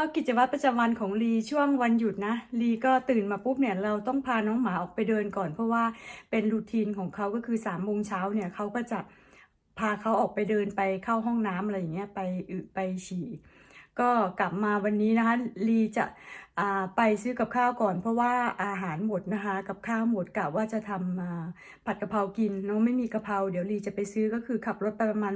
ก็กิจวัตรประจำวันของลีช่วงวันหยุดนะลีก็ตื่นมาปุ๊บเนี่ยเราต้องพาน้องหมาออกไปเดินก่อน เพราะว่าเป็นรูทีนของเขาก็คือสามโมงเช้าเนี่ยเขาก็จะพาเขาออกไปเดินไปเข้าห้องน้ำอะไรอย่างเงี้ยไปอึไปฉี่ ก็กลับมาวันนี้นะคะลีจะไปซื้อกับข้าวก่อน เพราะว่าอาหารหมดนะคะ กับข้าวหมดกะว่าจะทำผัดกะเพรากินเน้องไม่มีกะเพราเดี๋ยวลีจะไปซื้อก็คือขับรถไปประมาณ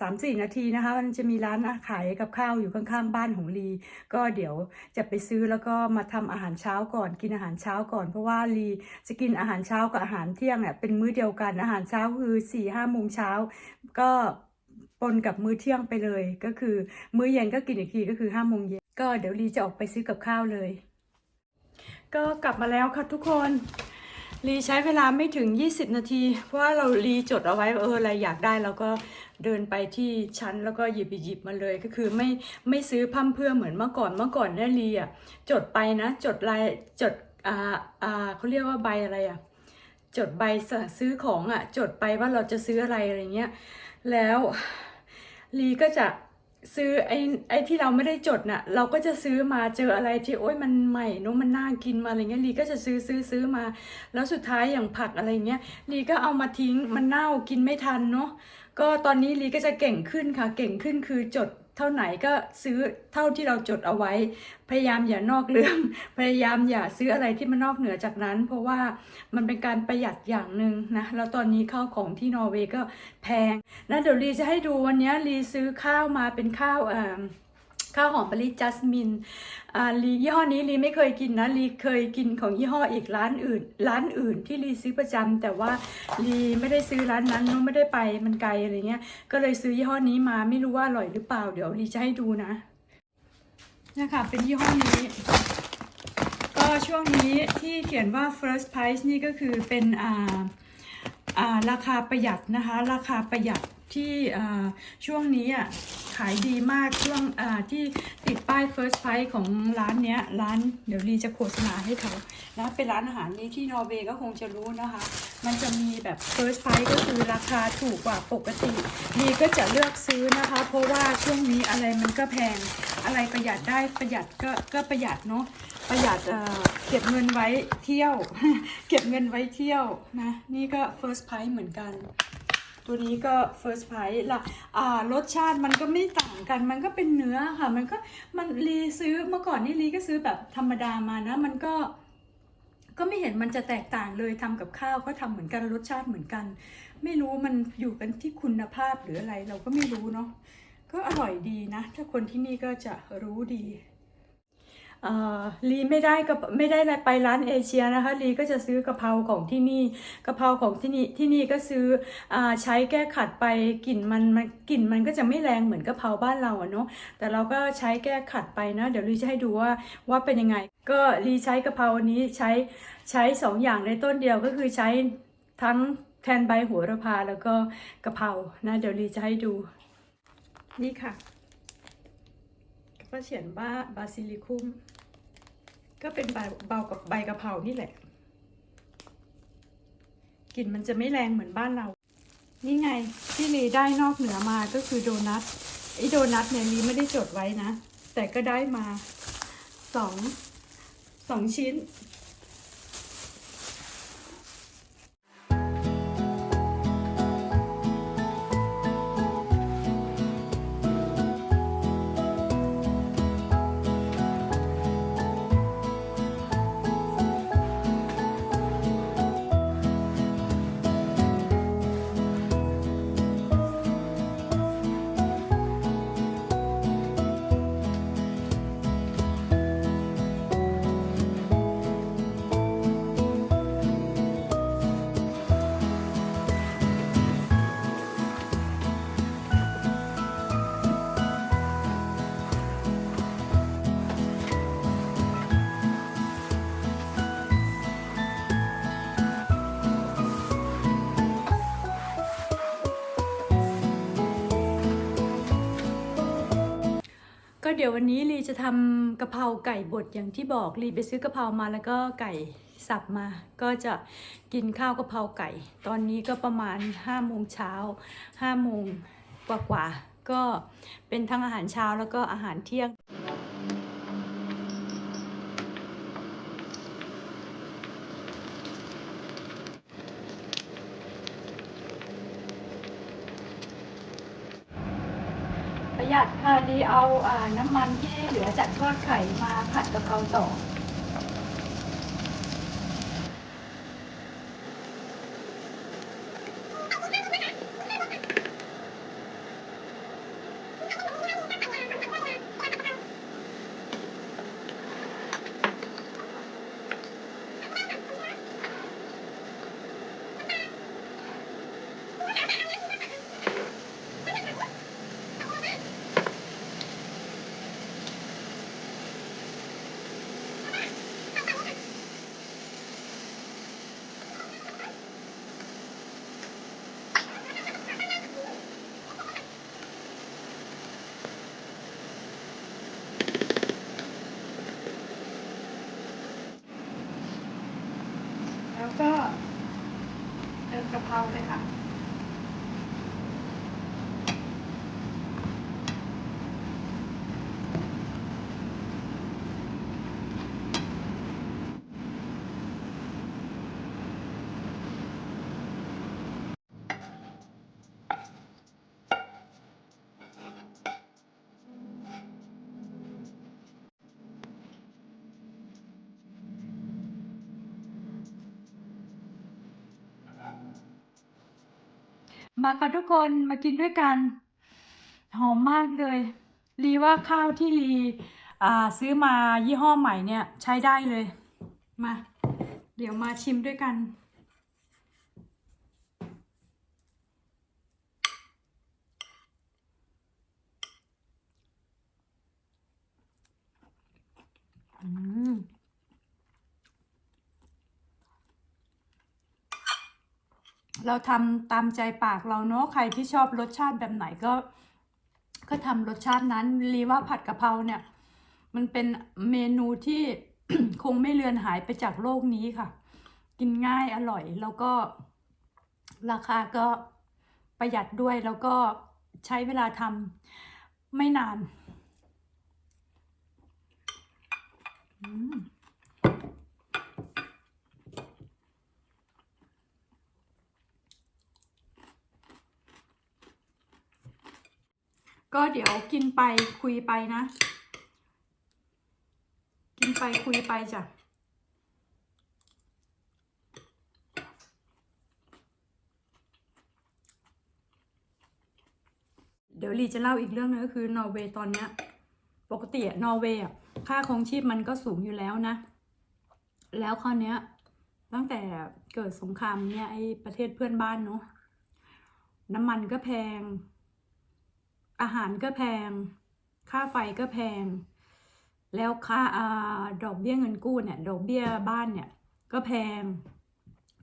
สามสี่นาทีนะคะ มันจะมีร้านขายกับข้าวอยู่ข้างๆบ้านของลี ก็เดี๋ยวจะไปซื้อแล้วก็มาทำอาหารเช้าก่อนกินอาหารเช้าก่อน เพราะว่าลีจะกินอาหารเช้ากับอาหารเที่ยงเนี่ยเป็นมื้อเดียวกันอาหารเช้าคือสี่ห้าโมงเช้าก็ ปนกับมื้อเที่ยงไปเลย ก็คือมื้อเย็นก็กินอีกทีก็คือห้าโมงเย็นก็เดี๋ยวลีจะออกไปซื้อกับข้าวเลย ก็กลับมาแล้วค่ะทุกคนลีใช้เวลาไม่ถึง 20 นาที เพราะว่าเราลีจดเอาไว้เอออะไรอยากได้แล้วก็เดินไปที่ชั้นแล้วก็หยิบหยิบมาเลยก็คือไม่ไม่ซื้อพั่มเพื่อเหมือนเมื่อก่อนเมื่อก่อนเนี่ยลีอะจดไปนะ จดรายจดอ่าอ่าเขาเรียกว่าใบอะไรอะจดใบซื้อของอะจดไปว่าเราจะซื้ออะไรอะไรเงี้ยแล้ว ลีก็จะซื้อไอ้ไอ้ที่เราไม่ได้จดน่ะ เราก็จะซื้อมาเจออะไรที่โอ้ยมันใหม่เนอะมันน่ากินมาอะไรเงี้ยลีก็จะซื้อซื้อซื้อมา แล้วสุดท้ายอย่างผักอะไรเงี้ยลีก็เอามาทิ้งมันเน่ากินไม่ทันเนาะก็ตอนนี้ลีก็จะเก่งขึ้นค่ะ เก่งขึ้นคือจด เท่าไหนก็ซื้อเท่าที่เราจดเอาไว้ พยายามอย่านอกเรื่อง พยายามอย่าซื้ออะไรที่มันนอกเหนือจากนั้น เพราะว่ามันเป็นการประหยัดอย่างหนึ่งนะ แล้วตอนนี้ข้าวของที่นอร์เวย์ก็แพงนะเดี๋ยวลีจะให้ดูวันนี้ลีซื้อข้าวมาเป็นข้าวอ่า ข้าวหอมมะลิจัสมินอ่าลียี่ห้อนี้ลีไม่เคยกินนะลีเคยกินของยี่ห้ออีกร้านอื่น ร้านอื่นที่ลีซื้อประจำแต่ว่าลีไม่ได้ซื้อร้านนั้นนอะไม่ได้ไปมันไกลอะไรเงี้ย ก็เลยซื้อยี่ห้อนี้มาไม่รู้ว่าอร่อยหรือเปล่า เดี๋ยวลีจะให้ดูนะนี่ค่ะเป็นยี่ห้อนี้ ก็ช่วงนี้ที่เขียนว่า first price นี่ก็คือเป็นอ่าอ่าราคาประหยัดนะคะ ราคาประหยัด ที่ช่วงนี้อะขายดีมากช่วงที่ติดป้าย first price ของร้านเนี้ยร้านเดี๋ยวลีจะโฆษณาให้เขานะเป็นร้านอาหารนี้ที่นอร์เวย์ก็คงจะรู้นะคะ มันจะมีแบบ first price ก็คือราคาถูกกว่าปกติลีก็จะเลือกซื้อนะคะ เพราะว่าช่วงนี้อะไรมันก็แพงอะไรประหยัดได้ประหยัดก็ก็ประหยัดเนาะประหยัดเก็บเงินไว้เที่ยว เก็บเงินไว้เที่ยวนะนี่ก็ first price เหมือนกัน ตัวนี้ก็ first price ละอ่ารสชาติมันก็ไม่ต่างกัน มันก็เป็นเนื้อค่ะ มันก็มันรีซื้อเมื่อก่อนนี่รีก็ซื้อแบบธรรมดามานะ มันก็ก็ไม่เห็นมันจะแตกต่างเลยทำกับข้าวก็ทำเหมือนกันรสชาติเหมือนกัน ไม่รู้มันอยู่กันที่คุณภาพหรืออะไรเราก็ไม่รู้เนาะก็อร่อยดีนะ ถ้าคนที่นี่ก็จะรู้ดี ลีไม่ได้กับไม่ได้ไปร้านเอเชียนะคะลีก็จะซื้อกะเพราของที่นี่กะเพราของที่นี่ที่นี่ก็ซื้ออใช้แก้ขัดไปกลิ่นมันมันกลิ่นมันก็จะไม่แรงเหมือนกะเพราบ้านเราเนาะแต่เราก็ใช้แก้ขัดไปนะ เดี๋ยวลีจะให้ดูว่าว่าเป็นยังไง ก็ลีใช้กะเพราอันนี้ใช้ใช้สองอย่างในต้นเดียวก็คือใช้ทั้งแทนใบหัวระพาแล้วก็กะเพรานะเดี๋ยวลีจะให้ดู นี่ค่ะก็เขียนว่าบาซิลิคุม ก็เป็นใบเบากับใบกะเพรานี่แหละ กลิ่นมันจะไม่แรงเหมือนบ้านเรา นี่ไงที่ลีได้นอกเหนือมาก็คือโดนัทไอ้โดนัทเนี่ยลีไม่ได้จดไว้นะ แต่ก็ได้มาสองสองชิ้น เดี๋ยววันนี้ลีจะทำกะเพราไก่บดอย่างที่บอกลีไปซื้อกะเพรามาแล้วก็ไก่สับมา ก็จะกินข้าวกะเพราไก่ ตอนนี้ก็ประมาณ5้าโมงเช้าห้าโมงกว่าๆก็เป็นทั้งอาหารเช้าแล้วก็อาหารเที่ยง ประหยัดค่ะดีเอาอ่าน้ำมันที่เหลือจากทอดไข่มาผัดกะเพราต่อ แล้วก็เติมกะเพราเลยค่ะ มาค่ะทุกคนมากินด้วยกัน หอมมากเลย รีว่าข้าวที่รีอ่าซื้อมายี่ห้อใหม่เนี่ยใช้ได้เลย มา เดี๋ยวมาชิมด้วยกัน อืม เราทำตามใจปากเราเนาะใครที่ชอบรสชาติแบบไหนก็ ก็ทำรสชาตินั้นรีว่าผัดกะเพราเนี่ย มันเป็นเมนูที่คงไม่เลือนหายไปจากโลกนี้ค่ะ กินง่ายอร่อยแล้วก็ราคาก็ประหยัดด้วยแล้วก็ใช้เวลาทำไม่นาน อืม ก็เดี๋ยวกินไปคุยไปนะ กินไปคุยไปจ้ะเดี๋ยวลีจะเล่าอีกเรื่องนึงก็คือนอร์เวย์ตอนเนี้ยปกติอะนอร์เวย์อะค่าครองชีพมันก็สูงอยู่แล้วนะ แล้วคราวเนี้ย ตั้งแต่เกิดสงครามเนี่ยไอประเทศเพื่อนบ้านเนาะน้ำมันก็แพง อาหารก็แพง ค่าไฟก็แพง แล้วค่าอาดอกเบี้ยเงินกู้เนี่ย ดอกเบี้ยบ้านเนี่ย ก็แพง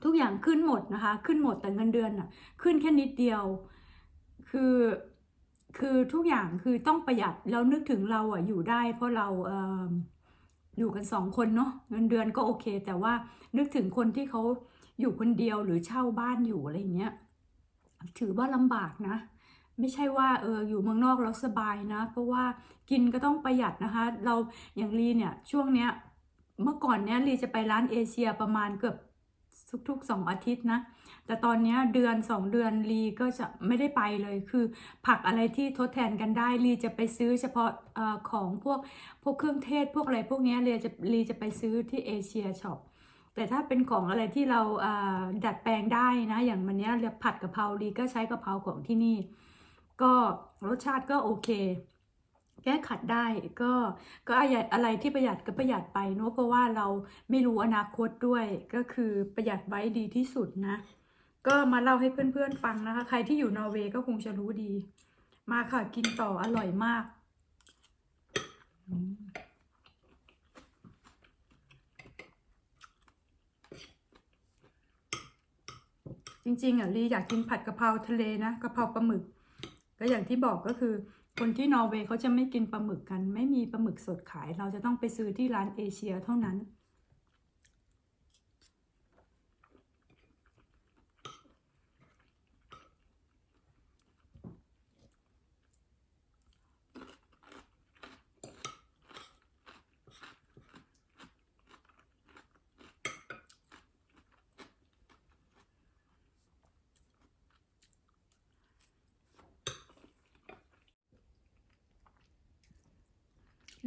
ทุกอย่างขึ้นหมดนะคะ ขึ้นหมดแต่เงินเดือนอะขึ้นแค่นิดเดียว คือ คือทุกอย่างคือต้องประหยัด แล้วนึกถึงเราอะอยู่ได้ เพราะเราเอออยู่กันสองคนเนาะ เงินเดือนก็โอเค แต่ว่านึกถึงคนที่เขาอยู่คนเดียวหรือเช่าบ้านอยู่อะไรเงี้ย ถือว่าลำบากนะ ไม่ใช่ว่าเอออยู่เมืองนอกแล้วสบายนะ เพราะว่ากินก็ต้องประหยัดนะคะ เราอย่างลีเนี่ยช่วงเนี้ยเมื่อก่อนเนี้ยลีจะไปร้านเอเชียประมาณเกือบทุกๆสองอาทิตย์นะ แต่ตอนเนี้ยเดือนสองเดือนลีก็จะไม่ได้ไปเลย คือผักอะไรที่ทดแทนกันได้ลีจะไปซื้อเฉพาะอของพวกพวกเครื่องเทศพวกอะไรพวกนี้ลีจะลีจะไปซื้อที่เอเชียช็อป แต่ถ้าเป็นของอะไรที่เราดัดแปลงได้นะ อย่างวันเนี้ยเรียผัดกะเพราลีก็ใช้กะเพราของที่นี่ ก็รสชาติก็โอเค แก้ขัดได้ก็ก็อะไรที่ประหยัดก็ประหยัดไปเนอะเพราะว่าเราไม่รู้อนาคตด้วย ก็คือประหยัดไว้ดีที่สุดนะ ก็มาเล่าให้เพื่อนๆฟังนะคะ ใครที่อยู่นอร์เวย์ก็คงจะรู้ดี มาค่ะกินต่ออร่อยมากจริงๆอะลีอยากกินผัดกะเพราทะเลนะกะเพราปลาหมึก ก็อย่างที่บอกก็คือ คนที่นอร์เวย์เขาจะไม่กินปลาหมึกกัน ไม่มีปลาหมึกสดขาย เราจะต้องไปซื้อที่ร้านเอเชียเท่านั้น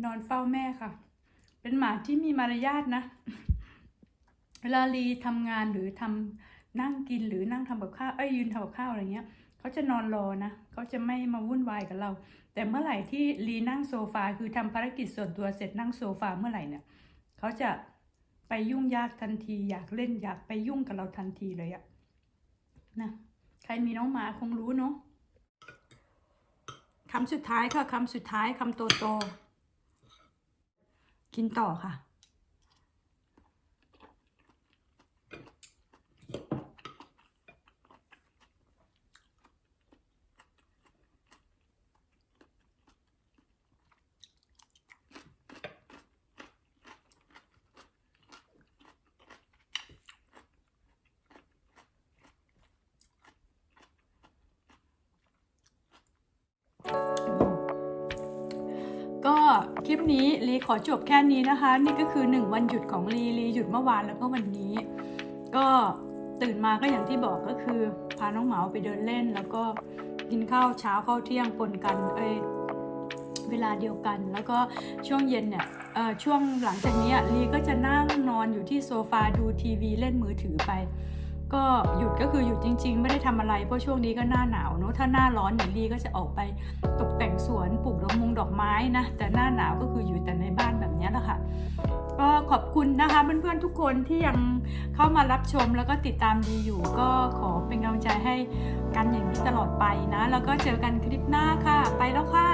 นอนเฝ้าแม่ค่ะ เป็นหมาที่มีมารยาทนะ เวลาลีทำงานหรือทำนั่งกินหรือนั่งทำกับข้าว เอ้ยยืนทำกับข้าวอะไรเงี้ยเขาจะนอนรอนะเขาจะไม่มาวุ่นวายกับเรา แต่เมื่อไหร่ที่ลีนั่งโซฟาคือทำภารกิจส่วนตัวเสร็จนั่งโซฟาเมื่อไหร่เนี่ยเขาจะไปยุ่งยากทันที อยากเล่นอยากไปยุ่งกับเราทันทีเลยอะนะใครมีน้องหมาคงรู้เนาะคำสุดท้ายค่ะคำสุดท้ายคำโตโต กินต่อค่ะ ก็ คลิปนี้ลีขอจบแค่นี้นะคะ นี่ก็คือ 1 วันหยุดของลีลีหยุดเมื่อวานแล้วก็วันนี้ ก็ตื่นมาก็อย่างที่บอกก็คือ พาน้องเหมาไปเดินเล่น แล้วก็กินข้าวเช้าข้าวเที่ยงปนกันเอยเวลาเดียวกัน แล้วก็ช่วงเย็นเนี่ยช่วงหลังจากนี้ลีก็จะนั่งนอนอยู่ที่โซฟาดูทีวีเล่นมือถือไป ก็หยุดก็คือหยุดจริง ๆ ไม่ได้ทำอะไรเพราะช่วงนี้ก็หน้าหนาวเนอะถ้าหน้าร้อนเนี่ยลีก็จะออกไปตกแต่งสวนปลูกดอกมงดอกไม้นะแต่หน้าหนาวก็คืออยู่แต่ในบ้านแบบนี้แหละค่ะก็ขอบคุณนะคะเพื่อนๆทุกคนที่ยังเข้ามารับชมแล้วก็ติดตามดีอยู่ ก็ขอเป็นกำลังใจให้กันอย่างนี้ตลอดไปนะ แล้วก็เจอกันคลิปหน้าค่ะ ไปแล้วค่ะ